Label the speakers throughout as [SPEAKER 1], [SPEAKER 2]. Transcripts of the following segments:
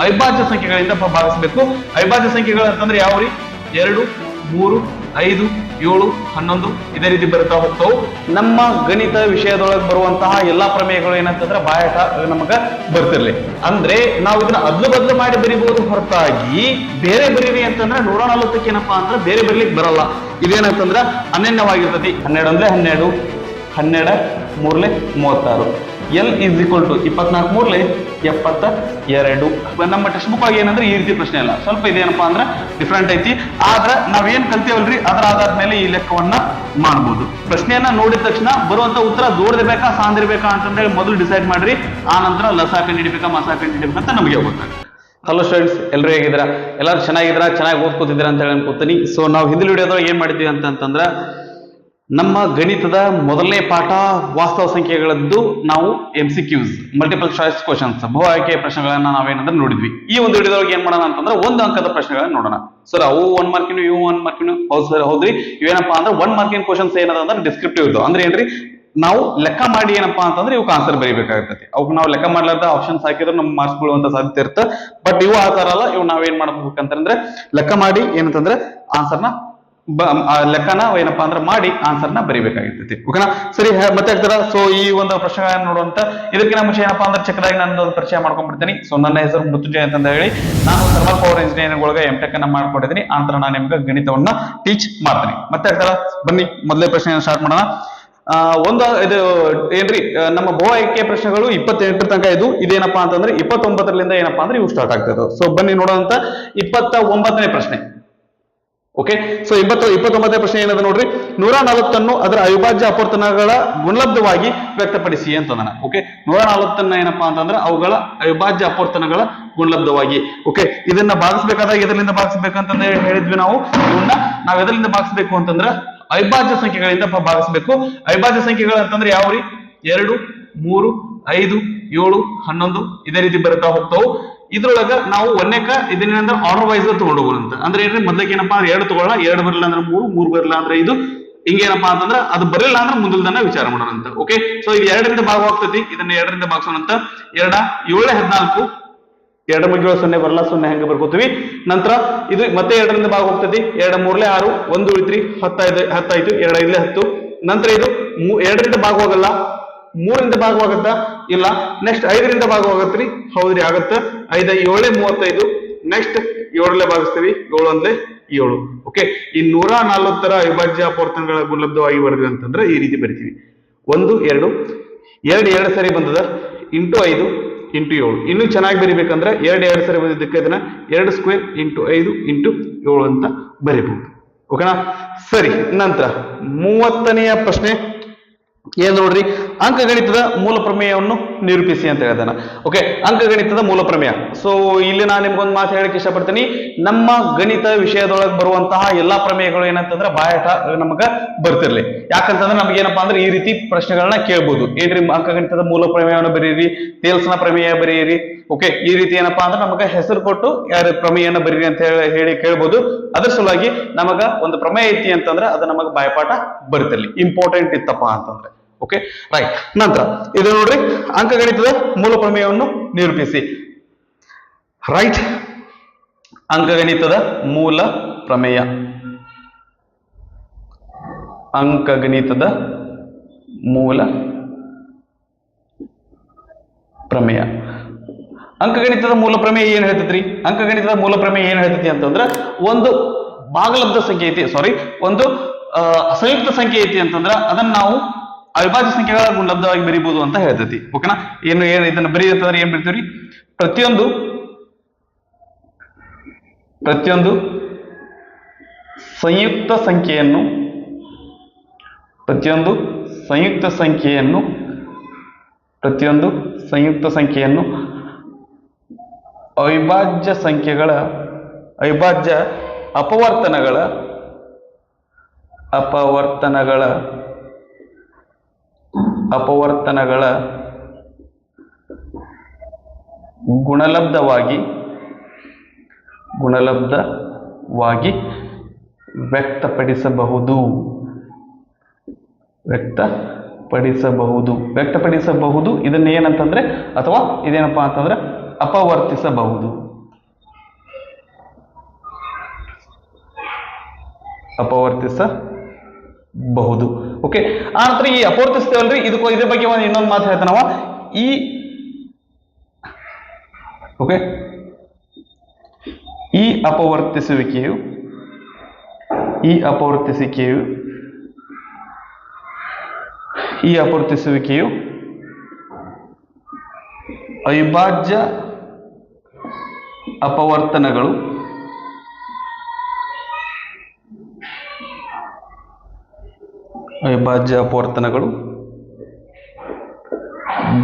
[SPEAKER 1] ಅವಿಭಾಜ್ಯ ಸಂಖ್ಯೆಗಳಿಂದ ಭಾಗಿಸಬೇಕು ಅವಿಭಾಜ್ಯ ಸಂಖ್ಯೆಗಳು ಅಂತಂದ್ರೆ ಯಾವ ರೀ? ಎರಡು, ಮೂರು, ಐದು, ಏಳು, ಹನ್ನೊಂದು ಇದೇ ರೀತಿ ಬರುತ್ತಾ ಹೋಗ್ತಾವು. ನಮ್ಮ ಗಣಿತ ವಿಷಯದೊಳಗೆ ಬರುವಂತಹ ಎಲ್ಲಾ ಪ್ರಮೇಯಗಳು ಏನಂತಂದ್ರೆ ಬಾಯಟ ನಮಗ ಬರ್ತಿರ್ಲಿ. ಅಂದ್ರೆ ನಾವು ಇದನ್ನ ಅದ್ಲು ಬದ್ಲು ಮಾಡಿ ಬರಿಬಹುದು ಹೊರತಾಗಿ ಬೇರೆ ಬರೀರಿ ಅಂತಂದ್ರೆ ನೂರ ನಲವತ್ತಕ್ಕೆ ಏನಪ್ಪಾ ಅಂದ್ರೆ ಬೇರೆ ಬರೀಲಿಕ್ಕೆ ಬರಲ್ಲ. ಇದೇನಂತಂದ್ರೆ ಅನನ್ಯವಾಗಿರ್ತತಿ. ಹನ್ನೆರಡು ಅಂದ್ರೆ ಹನ್ನೆರಡು, ಹನ್ನೆರಡ ಮೂರ್ಲೆ ಮೂವತ್ತಾರು. ಎಲ್ ಇಸ್ ಈಕ್ವಲ್ ಟು ಇಪ್ಪತ್ನಾಲ್ಕು ಮೂರ್ಲೆ ಎಪ್ಪತ್ತ ಎರಡು. ನಮ್ಮ ಟೆಕ್ಸ್ಟ್ ಬುಕ್ ಆಗಿ ಏನಂದ್ರೆ ಈ ರೀತಿ ಪ್ರಶ್ನೆ ಇಲ್ಲ ಸ್ವಲ್ಪ ಇದೇನಪ್ಪಾ ಅಂದ್ರೆ ಡಿಫ್ರೆಂಟ್ ಐತಿ. ಆದ್ರೆ ನಾವೇನ್ ಕಲ್ತೀವಲ್ರಿ? ಅದರ ಆಧಾರದ ಮೇಲೆ ಈ ಲೆಕ್ಕವನ್ನ ಮಾಡಬಹುದು ಪ್ರಶ್ನೆಯನ್ನ ನೋಡಿದ ತಕ್ಷಣ ಬರುವಂತ ಉತ್ತರ ದೂರದಿರ್ಬೇಕಾ ಸಾಂದಿರ್ಬೇಕಾ ಅಂತಂದ್ರೆ ಮೊದಲು ಡಿಸೈಡ್ ಮಾಡ್ರಿ. ಆ ನಂತರ ಲಸಾ ಕಂಡಿಡಿಬೇಕಾ ಮಸಾ ಕಂಡಿಡಿಬೇಕಾ ಅಂತ ನಮಗೆ ಗೊತ್ತಾಗುತ್ತೆ. ಹಲೋ ಸ್ಟೂಡೆಂಟ್ಸ್ ಎಲ್ಲರೂ ಹೇಗಿದ್ದೀರಾ? ಎಲ್ಲರೂ ಚೆನ್ನಾಗಿದ್ದೀರಾ? ಚೆನ್ನಾಗಿ ಓದ್ಕೋತಿದ್ದೀರಾ ಅಂತ ಹೇಳಿ ಅನ್ಕೋತೀನಿ. ಸೊ ನಾವು ಹಿಂದಿನ ವಿಡಿಯೋದೊಳಗೆ ಏನ್ ಮಾಡಿದ್ವಿ ಅಂತಂತಂದ್ರೆ ನಮ್ಮ ಗಣಿತದ ಮೊದಲನೇ ಪಾಠ ವಾಸ್ತವ ಸಂಖ್ಯೆಗಳದ್ದು ನಾವು M C Qs multiple choice questions ಬಹು ಆಯ್ಕೆ ಪ್ರಶ್ನೆಗಳನ್ನ ನಾವೇನಂದ್ರೆ ನೋಡಿದ್ವಿ. ಈ ಒಂದು ಹಿಡಿದೊಳಗೆ ಏನ್ ಮಾಡೋಣ ಅಂತಂದ್ರೆ ಒಂದು ಅಂಕದ ಪ್ರಶ್ನೆಗಳನ್ನ ನೋಡೋಣ. ಸರ್, ಅವು ಒನ್ ಮಾರ್ಕಿನ ಇವು ಒನ್ ಮಾರ್ಕಿನ ಹೌದು ಸರ್, ಹೌದ್ರಿ? ಇವೇನಪ್ಪಾ ಅಂದ್ರೆ ಒನ್ ಮಾರ್ಕಿನ ಕ್ವಶನ್ಸ್ ಏನದ ಅಂದ್ರೆ ಡಿಸ್ಕ್ರಿಪ್ಟಿವ್ ಇರ್ತಾವ ಅಂದ್ರೆ ಏನ್ರಿ? ನಾವು ಲೆಕ್ಕ ಮಾಡಿ ಏನಪ್ಪಾ ಅಂತಂದ್ರೆ ಇವಕ್ಕೆ ಆನ್ಸರ್ ಬರೀಬೇಕಾಗ್ತದೆ ಅವಕ್ಕೆ ನಾವು ಲೆಕ್ಕ ಮಾಡ್ಲಾರ್ದ ಆಪ್ಷನ್ಸ್ ಹಾಕಿದ್ರೆ ನಮ್ಗೆ ಮಾರ್ಕ್ಸ್ ಬೀಳುವಂತ ಸಾಧ್ಯತೆ ಇರುತ್ತೆ ಬಟ್ ಇವು ಆ ತರ ಅಲ್ಲ ಇವು ನಾವೇನ್ ಮಾಡ್ಬೇಕಂತಂದ್ರೆ ಲೆಕ್ಕ ಮಾಡಿ ಏನಂತಂದ್ರೆ ಆನ್ಸರ್ನ ಲೆಕ್ಕನ ಏನಪ್ಪಾ ಅಂದ್ರೆ ಮಾಡಿ ಆನ್ಸರ್ನ ಬರಿಬೇಕಾಗಿರ್ತೈತಿ. ಓಕೆನಾ ಸರಿ ಮತ್ತೆ ಹೇಳ್ತಾರ? ಸೊ ಈ ಒಂದು ಪ್ರಶ್ನೆಗಳನ್ನ ನೋಡುವಂತ ಇದಕ್ಕಿಂತ ಮುಂಚೆ ಏನಪ್ಪಾ ಅಂದ್ರೆ ಚಿಕ್ಕದಾಗಿ ನಾನು ಒಂದು ಪರಿಚಯ ಮಾಡ್ಕೊಂಡ್ಬಿಡ್ತೀನಿ. ಸೊ ನನ್ನ ಹೆಸರು ಮೃತ್ಯುಂಜಯ ಅಂತ ಹೇಳಿ. ನಾನು ಥರ್ಮಲ್ ಪವರ್ ಇಂಜಿನಿಯರಿಂಗ್ ಒಳಗೆ ಎಂ ಟೆಕ್ ಅನ್ನ ಮಾಡ್ಕೊಂಡಿದ್ದೀನಿ. ಆ ನಂತರ ನಾನು ನಿಮ್ಗೆ ಗಣಿತವನ್ನ ಟೀಚ್ ಮಾಡ್ತೀನಿ. ಮತ್ತೆ ಹೇಳ್ತಾರ? ಬನ್ನಿ, ಮೊದಲೇ ಪ್ರಶ್ನೆ ಸ್ಟಾರ್ಟ್ ಮಾಡೋಣ. ಒಂದು, ಇದು, ಏನ್ರಿ? ನಮ್ಮ ಬಹು ಆಯ್ಕೆ ಪ್ರಶ್ನೆಗಳು ಇಪ್ಪತ್ತೆಂಟರ ತನಕ ಇದು. ಇದೇನಪ್ಪಾ ಅಂತಂದ್ರೆ ಇಪ್ಪತ್ತೊಂಬತ್ತರಿಂದ ಏನಪ್ಪಾ ಅಂದ್ರೆ ಇವು ಸ್ಟಾರ್ಟ್ ಆಗ್ತದೆ ಸೊ ಬನ್ನಿ ನೋಡುವಂತ ಇಪ್ಪತ್ತ ಒಂಬತ್ತನೇ ಪ್ರಶ್ನೆ. ಓಕೆ ಸೊ ಇಪ್ಪತ್ತು, ಇಪ್ಪತ್ತೊಂಬತ್ತನೇ ಪ್ರಶ್ನೆ ಏನದ ನೋಡ್ರಿ? ನೂರ ನಲವತ್ತನ್ನು ಅದರ ಅವಿಭಾಜ್ಯ ಅಪವರ್ತನಗಳ ಗುಣಲಬ್ಧವಾಗಿ ವ್ಯಕ್ತಪಡಿಸಿ ಅಂತಂದನ. ಓಕೆ ನೂರ ನಲವತ್ತನ್ನ ಏನಪ್ಪಾ ಅಂತಂದ್ರೆ ಅವುಗಳ ಅವಿಭಾಜ್ಯ ಅಪವರ್ತನಗಳ ಗುಣಲಬ್ಧವಾಗಿ. ಓಕೆ ಇದನ್ನ ಭಾಗಿಸಬೇಕಾದಾಗ ಎದರಿಂದ ಭಾಗಿಸಬೇಕಂತಂದ್ರೆ ಹೇಳಿದ್ವಿ ನಾವು. ಇವನ್ನ ನಾವ್ ಎದರಿಂದ ಭಾಗಿಸಬೇಕು ಅಂತಂದ್ರೆ ಅವಿಭಾಜ್ಯ ಸಂಖ್ಯೆಗಳಿಂದ ಭಾಗಿಸಬೇಕು. ಅವಿಭಾಜ್ಯ ಸಂಖ್ಯೆಗಳು ಅಂತಂದ್ರೆ ಯಾವ್ರಿ ಎರಡು, ಮೂರು, ಐದು, ಏಳು, ಹನ್ನೊಂದು, ಇದೇ ರೀತಿ ಬರುತ್ತಾ ಹೋಗ್ತಾವು. ಇದ್ರೊಳಗ ನಾವು ಒಂದೇಕ ಇದನ್ನೇನಂದ್ರೆ ಆರ್ಡರ್ ವೈಸ್ ತಗೊಂಡು ಹೋಗೋಣಂತ ಅಂದ್ರೆ ಏನ್ರಿ, ಮೊದ್ಲಕ್ಕೆ ಏನಪ್ಪಾ ಅಂದ್ರೆ ಎರಡು ತಗೊಳ್ಳ, ಎರಡು ಬರಲಿಲ್ಲ ಅಂದ್ರೆ ಮೂರು ಮೂರು ಬರಲಿಲ್ಲ ಅಂದ್ರೆ ಇದು ಹಿಂಗೇನಪ್ಪಾ ಅಂತಂದ್ರೆ ಅದು ಬರಲಿಲ್ಲ ಅಂದ್ರೆ ಮುಂದಿಲ್ದನ್ನ ವಿಚಾರ ಮಾಡೋಣಂತ ಓಕೆ ಸೊ ಇದು ಎರಡರಿಂದ ಭಾಗವಾಗ್ತತಿ, ಇದನ್ನ ಎರಡರಿಂದ ಭಾಗಿಸೋಣಂತ. ಎರಡ ಏಳು ಹದಿನಾಲ್ಕು. ಎರಡು ಮುಗಿಯೋ ಸೊನ್ನೆ ಬರಲ್ಲ ಸೊನ್ನೆ ಹೆಂಗೆ ಬರ್ಕೋತೀವಿ. ನಂತರ ಇದು ಮತ್ತೆ ಎರಡರಿಂದ ಭಾಗ ಹೋಗ್ತೈತಿ ಎರಡು ಮೂರ್ಲೆ ಆರು, ಒಂದು ಉಳಿತ್ರಿ, ಹತ್ತೈದು ಹತ್ತಾಯ್ತು ಎರಡ ಐದ್ಲೆ ಹತ್ತು. ನಂತರ ಇದು ಎರಡರಿಂದ ಭಾಗ ಹೋಗಲ್ಲ ಮೂರರಿಂದ ಭಾಗವಾಗುತ್ತಾ? ಇಲ್ಲ. ನೆಕ್ಸ್ಟ್ ಐದರಿಂದ ಭಾಗವಾಗತ್ರಿ ಹೌದ್ರಿ, ಆಗತ್ತ. ಐದ, ಏಳೇ, ಮೂವತ್ತೈದು. ನೆಕ್ಸ್ಟ್ ಏಳಲ್ಲೇ ಭಾಗಿಸ್ತೀವಿ ಏಳು ಅಂದ್ರೆ ಏಳು. ಓಕೆ ಈ ನೂರ ನಲ್ವತ್ತರ ಅವಿಭಾಜ್ಯ ಅಪವರ್ತನಗಳ ಗುಣಲಬ್ಧವಾಗಿ ಬರೆದ್ವಿ ಅಂತಂದ್ರೆ ಈ ರೀತಿ ಬರಿತೀವಿ. ಒಂದು, ಎರಡು. ಎರಡು ಎರಡು ಸರಿ ಬಂದದ? ಇಂಟು ಐದು, ಇಂಟು ಏಳು. ಇನ್ನೂ ಚೆನ್ನಾಗಿ ಬರಿಬೇಕಂದ್ರೆ ಎರಡು ಎರಡು ಸರಿ ಬಂದಿದ್ದಕ್ಕೆ ಅದನ್ನ ಎರಡು ಸ್ಕ್ವೇರ್ ಇಂಟು ಐದು ಇಂಟು ಏಳು ಅಂತ ಬರಿಬಹುದು. ಓಕೆನಾ ಸರಿ, ನಂತರ ಮೂವತ್ತನೆಯ ಪ್ರಶ್ನೆ. ಏನ್ ನೋಡ್ರಿ? ಅಂಕಗಣಿತದ ಮೂಲ ಪ್ರಮೇಯವನ್ನು ನಿರೂಪಿಸಿ ಅಂತ ಹೇಳ್ದಾನ. ಓಕೆ ಅಂಕಗಣಿತದ ಮೂಲ ಪ್ರಮೇಯ. ಸೊ ಇಲ್ಲಿ ನಾನು ನಿಮ್ಗೊಂದು ಮಾತು ಹೇಳಕ್ಕೆ ಇಷ್ಟಪಡ್ತೀನಿ. ನಮ್ಮ ಗಣಿತ ವಿಷಯದೊಳಗೆ ಬರುವಂತಹ ಎಲ್ಲಾ ಪ್ರಮೇಯಗಳು ಏನಂತಂದ್ರೆ ಬಾಯಾಟ ನಮಗ ಬರ್ತಿರ್ಲಿ. ಯಾಕಂತಂದ್ರೆ ನಮ್ಗೆ ಏನಪ್ಪಾ ಅಂದ್ರೆ ಈ ರೀತಿ ಪ್ರಶ್ನೆಗಳನ್ನ ಕೇಳ್ಬೋದು. ಏನ್ರಿ ಅಂಕಗಣಿತದ ಮೂಲ ಪ್ರಮೇಯವನ್ನು ಬರೀರಿ? ತೇಲ್ಸ್ನ ಪ್ರಮೇಯ ಬರೀರಿ? ಓಕೆ ಈ ರೀತಿ ಏನಪ್ಪಾ ಅಂದ್ರೆ ನಮಗ ಹೆಸರು ಕೊಟ್ಟು ಯಾರ ಪ್ರಮೇಯನ ಬರೀರಿ ಅಂತ ಹೇಳಿ ಕೇಳ್ಬೋದು. ಅದ್ರ ಸಲುವಾಗಿ ನಮಗ ಒಂದು ಪ್ರಮೇಯ ಐತಿ ಅಂತಂದ್ರೆ ಅದು ನಮಗ ಬಾಯಪಾಠ ಬರ್ತಿರ್ಲಿ. ಇಂಪಾರ್ಟೆಂಟ್ ಇತ್ತಪ್ಪ ಅಂತಂದ್ರೆ. ಓಕೆ ರೈಟ್ ನಂತರ, ಇದು ನೋಡ್ರಿ, ಅಂಕಗಣಿತದ ಮೂಲ ಪ್ರಮೇಯವನ್ನು ನಿರೂಪಿಸಿ. ರೈಟ್ ಅಂಕಗಣಿತದ ಮೂಲ ಪ್ರಮೇಯ ಅಂಕಗಣಿತದ ಮೂಲ ಪ್ರಮೇಯ ಅಂಕಗಣಿತದ ಮೂಲ ಪ್ರಮೇಯ ಏನ್ ಹೇಳ್ತೈತ್ರಿ? ಅಂಕಗಣಿತದ ಮೂಲ ಪ್ರಮೇಯ ಏನ್ ಹೇಳ್ತೈತಿ ಅಂತಂದ್ರೆ, ಒಂದು ಭಾಗಲಬ್ಧ ಸಂಖ್ಯೆ ಐತಿ ಸಾರಿ ಒಂದು ಸಂಯುಕ್ತ ಸಂಖ್ಯೆ ಐತಿ ಅಂತಂದ್ರ, ಅದನ್ನ ನಾವು ಅವಿಭಾಜ್ಯ ಸಂಖ್ಯೆಗಳ ಗುಣಲಬ್ಧವಾಗಿ ಬರೀಬಹುದು ಅಂತ ಹೇಳ್ತೈತಿ. ಓಕೆನಾ ಏನು ಏನು ಇದನ್ನ ಬರೀತಂದ್ರೆ ಏನ್ ಬರಿತೀವ್ರಿ ಪ್ರತಿಯೊಂದು ಪ್ರತಿಯೊಂದು ಸಂಯುಕ್ತ ಸಂಖ್ಯೆಯನ್ನು, ಪ್ರತಿಯೊಂದು ಸಂಯುಕ್ತ ಸಂಖ್ಯೆಯನ್ನು, ಪ್ರತಿಯೊಂದು ಸಂಯುಕ್ತ ಸಂಖ್ಯೆಯನ್ನು ಅವಿಭಾಜ್ಯ ಸಂಖ್ಯೆಗಳ, ಅವಿಭಾಜ್ಯ ಅಪವರ್ತನಗಳ ಅಪವರ್ತನಗಳ ಅಪವರ್ತನಗಳ ಗುಣಲಬ್ಧವಾಗಿ ಗುಣಲಬ್ಧವಾಗಿ ವ್ಯಕ್ತಪಡಿಸಬಹುದು. ವ್ಯಕ್ತಪಡಿಸಬಹುದು. ವ್ಯಕ್ತಪಡಿಸಬಹುದು ಇದನ್ನ ಏನಂತಂದ್ರೆ ಅಥವಾ ಇದೇನಪ್ಪ ಅಂತಂದ್ರೆ ಅಪವರ್ತಿಸಬಹುದು. ಅಪವರ್ತಿಸ ಅಪವರ್ತಿಸಬಹುದು ಓಕೆ ಆ ನಂತರ ಈ ಅಪವರ್ತಿಸ್ತೇವಲ್ರಿ ಇದಕ್ಕೂ ಇದ್ರ ಬಗ್ಗೆ ಒಂದು ಇನ್ನೊಂದು ಮಾತು ಹೇಳ್ತಾನವ ಈ ಓಕೆ ಈ ಅಪವರ್ತಿಸುವಿಕೆಯು ಈ ಅಪವರ್ತಿಸುವಿಕೆಯು ಈ ಅಪವರ್ತಿಸುವಿಕೆಯು ಅವಿಭಾಜ್ಯ ಅಪವರ್ತನಗಳು ಅವಿಭಾಜ್ಯ ಅಪವರ್ತನಗಳು.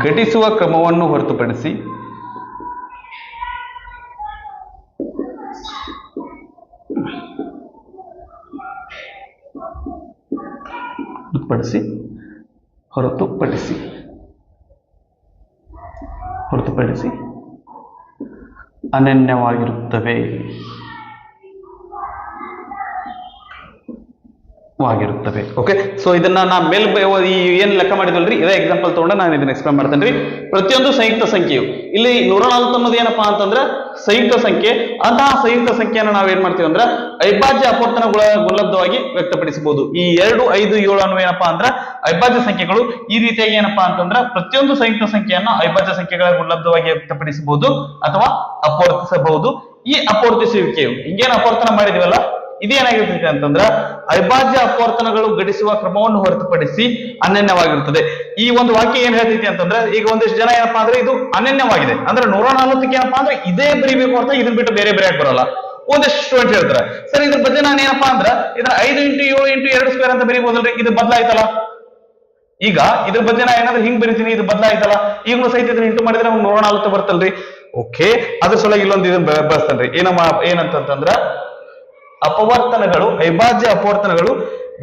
[SPEAKER 1] ಘಟಿಸುವ ಕ್ರಮವನ್ನು ಹೊರತುಪಡಿಸಿ ಹೊರತುಪಡಿಸಿ ಹೊರತುಪಡಿಸಿ ಹೊರತುಪಡಿಸಿ ಅನನ್ಯವಾಗಿರುತ್ತವೆ. ವಾಗಿರುತ್ತವೆ ಓಕೆ ಸೊ ಇದನ್ನ ನಾ ಮೇಲ್ ಈ ಏನ್ ಲೆಕ್ಕ ಮಾಡಿದ್ವಲ್ರಿ ಇದೇ ಎಕ್ಸಾಂಪಲ್ ತಗೊಂಡು ನಾನು ಇದನ್ನ ಎಕ್ಸ್ಪ್ಲೇನ್ ಮಾಡ್ತೇನೆ ರೀ ಪ್ರತಿಯೊಂದು ಸಂಯುಕ್ತ ಸಂಖ್ಯೆಯು. ಇಲ್ಲಿ ನೂರ ನಾಲ್ಕು ಅನ್ನೋದು ಏನಪ್ಪಾ ಅಂತಂದ್ರೆ ಸಂಯುಕ್ತ ಸಂಖ್ಯೆ. ಅಂತಹ ಸಂಯುಕ್ತ ಸಂಖ್ಯೆಯನ್ನು ನಾವು ಏನ್ ಮಾಡ್ತೀವಿ ಅಂದ್ರೆ ಅವಿಭಾಜ್ಯ ಅಪವರ್ತನಗಳ ಗುಣಲಬ್ಧವಾಗಿ ವ್ಯಕ್ತಪಡಿಸಬಹುದು. ಈ ಎರಡು, ಐದು, ಏಳು ಅನ್ನೋ ಏನಪ್ಪಾ ಅಂದ್ರೆ ಅವಿಭಾಜ್ಯ ಸಂಖ್ಯೆಗಳು ಈ ರೀತಿಯಾಗಿ ಏನಪ್ಪಾ ಅಂತಂದ್ರೆ ಪ್ರತಿಯೊಂದು ಸಂಯುಕ್ತ ಸಂಖ್ಯೆಯನ್ನು ಅವಿಭಾಜ್ಯ ಸಂಖ್ಯೆಗಳ ಗುಣಲಬ್ಧವಾಗಿ ವ್ಯಕ್ತಪಡಿಸಬಹುದು ಅಥವಾ ಅಪವರ್ತಿಸಬಹುದು. ಈ ಅಪವರ್ತಿಸುವಿಕೆಯು. ಹಿಂಗೇನು ಅಪವರ್ತನ ಮಾಡಿದಿವಲ್ಲ? ಇದೇನಾಗಿರ್ತೈತೆ ಅಂತಂದ್ರ ಅವಿಭಾಜ್ಯ ಅಪವರ್ತನಗಳು ಗಡಿಸುವ ಕ್ರಮವನ್ನು ಹೊರತುಪಡಿಸಿ ಅನನ್ಯವಾಗಿರುತ್ತದೆ. ಈ ಒಂದು ವಾಕ್ಯ ಏನ್ ಹೇಳ್ತೈತಿ ಅಂತಂದ್ರೆ ಈಗ ಒಂದಿಷ್ಟು ಜನ ಏನಪ್ಪಾ ಅಂದ್ರೆ ಇದು ಅನನ್ಯವಾಗಿದೆ. ಅಂದ್ರೆ ನೂರ ನಲ್ವತ್ತಕ್ಕೆ ಏನಪ್ಪಾ ಅಂದ್ರೆ ಇದೇ ಬರಿಬೇಕು ಅಂತ ಇದನ್ನ ಬಿಟ್ಟು ಬೇರೆ ಬೇರೆ ಬರಲ್ಲ. ಒಂದಿಷ್ಟು ಸ್ಟೂಡೆಂಟ್ ಹೇಳ್ತಾರೆ. ಸರ್, ಇದ್ರ ಬಗ್ಗೆ ನಾನು ಏನಪ್ಪಾ ಅಂದ್ರೆ ಇದನ್ನ ಐದು ಇಂಟು ಏಳು ಇಂಟು ಎರಡು ಸ್ಕ್ವೇರ್ ಅಂತ ಬರೀಬಹುದಲ್ರಿ ಇದು ಬದಲಾಯ್ತಲ್ಲ? ಈಗ ಇದ್ರ ಬಗ್ಗೆ ನಾ ಏನಾದ್ರು ಹಿಂಗ್ ಬರೀತೀನಿ, ಇದು ಬದಲಾಯ್ತಲ್ಲ? ಈಗಲೂ ಸಹಿತ ಇದನ್ನ ಇಂಟು ಮಾಡಿದ್ರೆ ನೂರ ನಲ್ವತ್ತು ಬರ್ತಲ್ರಿ ಓಕೆ ಅದ್ರ ಸಲುವಾಗಿ ಇಲ್ಲೊಂದು ಇದನ್ನ ಬ- ಬಳಸ್ತೇನ್ರಿ. ಏನಮ್ಮ ಏನಂತಂದ್ರ ಅಪವರ್ತನಗಳು, ಅವಿಭಾಜ್ಯ ಅಪವರ್ತನಗಳು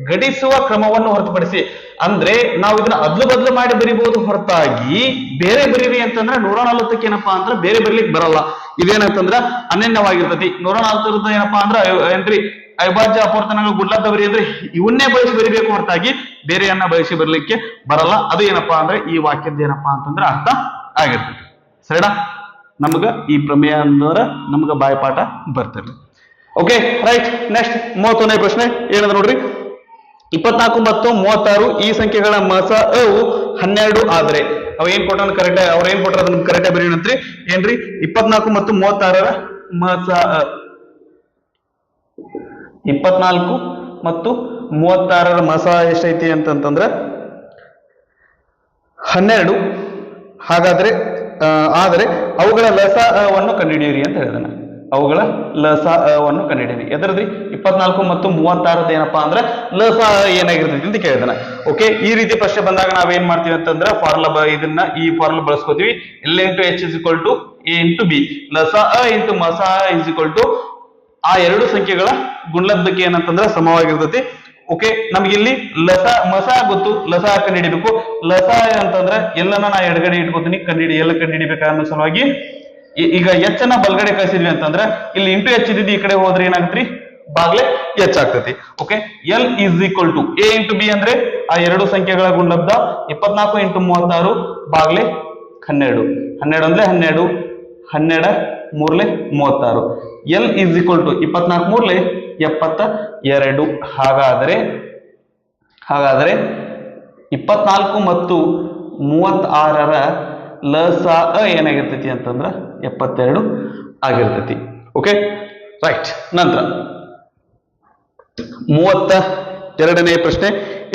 [SPEAKER 1] ಗಡಿಸುವ ಕ್ರಮವನ್ನು ಹೊರತುಪಡಿಸಿ. ಅಂದ್ರೆ ನಾವು ಇದನ್ನ ಅದ್ಲು ಬದಲು ಮಾಡಿ ಬರಿಬಹುದು ಹೊರತಾಗಿ ಬೇರೆ ಬರೀರಿ ಅಂತಂದ್ರೆ ನೂರ ನಲವತ್ತಕ್ಕೆ ಏನಪ್ಪಾ ಅಂದ್ರೆ ಬೇರೆ ಬರೀಲಿಕ್ಕೆ ಬರಲ್ಲ. ಇದೇನಂತಂದ್ರ ಅನನ್ಯವಾಗಿರ್ತತಿ. ನೂರ ನಲವತ್ತರದ ಏನಪ್ಪಾ ಅಂದ್ರೆ ಏನ್ರಿ? ಅವಿಭಾಜ್ಯ ಅಪವರ್ತನಗಳು ಗುಡ್ಲದ್ದ ಬರಿ ಅಂದ್ರೆ ಇವನ್ನೇ ಬಯಸಿ ಬರಿಬೇಕು ಹೊರತಾಗಿ ಬೇರೆಯನ್ನ ಬಯಸಿ ಬರ್ಲಿಕ್ಕೆ ಬರಲ್ಲ. ಅದು ಏನಪ್ಪಾ ಅಂದ್ರೆ ಈ ವಾಕ್ಯದ ಏನಪ್ಪಾ ಅಂತಂದ್ರೆ ಅರ್ಥ ಆಗಿರ್ತೈತಿ ಸರಿನಾ? ನಮಗ ಈ ಪ್ರಮೇಯ ಅಂದ್ರೆ ನಮಗ ಬಾಯಪಾಠ ಬರ್ತದೆ ಓಕೆ ರೈಟ್ ನೆಕ್ಸ್ಟ್ ಮೂವತ್ತೊಂದನೇ ಪ್ರಶ್ನೆ. ಏನಂದ್ರೆ ನೋಡ್ರಿ? ಇಪ್ಪತ್ನಾಲ್ಕು ಮತ್ತು ಮೂವತ್ತಾರು ಈ ಸಂಖ್ಯೆಗಳ ಮಸ ಅವು ಹನ್ನೆರಡು ಆದರೆ. ಅವ ಏನ್ ಕೊಟ್ಟ ಕರೆಕ್ಟ್ ಅವ್ರ ಏನ್ ಕೊಟ್ರ ಅದನ್ನ ಕರೆಕ್ಟ್ ಬರೀನಂತ್ರಿ ಏನ್ರಿ? ಇಪ್ಪತ್ನಾಲ್ಕು ಮತ್ತು ಮೂವತ್ತಾರರ ಮಸ. ಇಪ್ಪತ್ನಾಲ್ಕು ಮತ್ತು ಮೂವತ್ತಾರರ ಮಸ ಎಷ್ಟೈತಿ ಅಂತಂತಂದ್ರ ಹನ್ನೆರಡು. ಹಾಗಾದ್ರೆ ಆದರೆ ಅವುಗಳ ಲಸ ಅವನ್ನು ಕಂಡುಹಿಡಿಯಿರಿ ಅಂತ ಹೇಳಿದಾನೆ ಅವುಗಳ ಲಸವನ್ನು ಕಂಡುಹಿಡಿಯಿರಿ ಎದರದ್ರಿ? ಇಪ್ಪತ್ನಾಲ್ಕು ಮತ್ತು ಮೂವತ್ತಾರದ್ದು ಏನಪ್ಪಾ ಅಂದ್ರೆ ಲಸ ಏನಾಗಿರ್ತೈತಿ ಅಂತ ಕೇಳಿದಾನೆ ಓಕೆ ಈ ರೀತಿ ಪ್ರಶ್ನೆ ಬಂದಾಗ ನಾವೇನ್ ಮಾಡ್ತೀವಿ ಅಂತಂದ್ರೆ ಫಾರ್ಮುಲಾ ಇದನ್ನ ಈ formula ಬಳಸ್ಕೋತೀವಿ. L into H is equal to A into B ಲಸ, ಅ ಇಂಟು ಮಸ ಇಸ್ ಇಕ್ವಲ್ ಟು ಆ ಎರಡು ಸಂಖ್ಯೆಗಳ ಗುಣಲಬ್ಧಕ್ಕೆ ಏನಂತಂದ್ರೆ ಸಮವಾಗಿರ್ತೈತಿ. ಓಕೆ ನಮ್ಗೆ ಇಲ್ಲಿ ಲಸ, ಮಸ ಗೊತ್ತು. ಲಸ ಕಂಡುಹಿಡಿಬೇಕು. ಲಸ ಅಂತಂದ್ರೆ ಎಲ್ಲನ ನಾ ಎಡಗಡೆ ಇಟ್ಕೋತೀನಿ. ಕಂಡಿಡಿ ಎಲ್ಲ ಕಂಡುಹಿಡಿಬೇಕು ಅನ್ನೋ ಸಲುವಾಗಿ ಈಗ ಎಚ್ ಅನ್ನ ಬಲ್ಗಡೆ ಕಳಿಸಿದ್ವಿ ಅಂತಂದ್ರೆ, ಇಲ್ಲಿ ಇಂಟು ಎಚ್ ಇದ್ದಿದ್ದು ಈ ಕಡೆ ಹೋದ್ರೆ ಏನಾಗುತ್ತೆ ಬಾಗ್ಲೆ ಎಚ್ ಆಗ್ತೈತಿ. Okay L is equal to A into B ಅಂದ್ರೆ ಆ ಎರಡು ಸಂಖ್ಯೆಗಳ ಗುಣಲಬ್ಧ ಇಪ್ಪತ್ನಾಲ್ಕು ಇಂಟು ಮೂವತ್ತಾರು ಬಾಗ್ಲೆ ಹನ್ನೆರಡು. ಹನ್ನೆರಡು ಅಂದ್ರೆ ಹನ್ನೆರಡು, ಹನ್ನೆರಡ ಮೂರ್ಲೆ ಮೂವತ್ತಾರು. ಎಲ್ ಇಸ್ ಈಕ್ವಲ್ ಟು ಇಪ್ಪತ್ನಾಲ್ಕು ಮೂರ್ಲೆ ಎಪ್ಪತ್ತ ಎರಡು. ಹಾಗಾದರೆ ಹಾಗಾದರೆ ಇಪ್ಪತ್ನಾಲ್ಕು ಮತ್ತು ಮೂವತ್ತಾರರ ಲಸ ಅ ಏನಾಗಿರ್ತೈತಿ ಅಂತಂದ್ರ ಎಪ್ಪತ್ತೆರಡು ಆಗಿರ್ತೈತಿ. ಓಕೆ ರೈಟ್ ನಂತರ ಮೂವತ್ತ ಎರಡನೇ ಪ್ರಶ್ನೆ.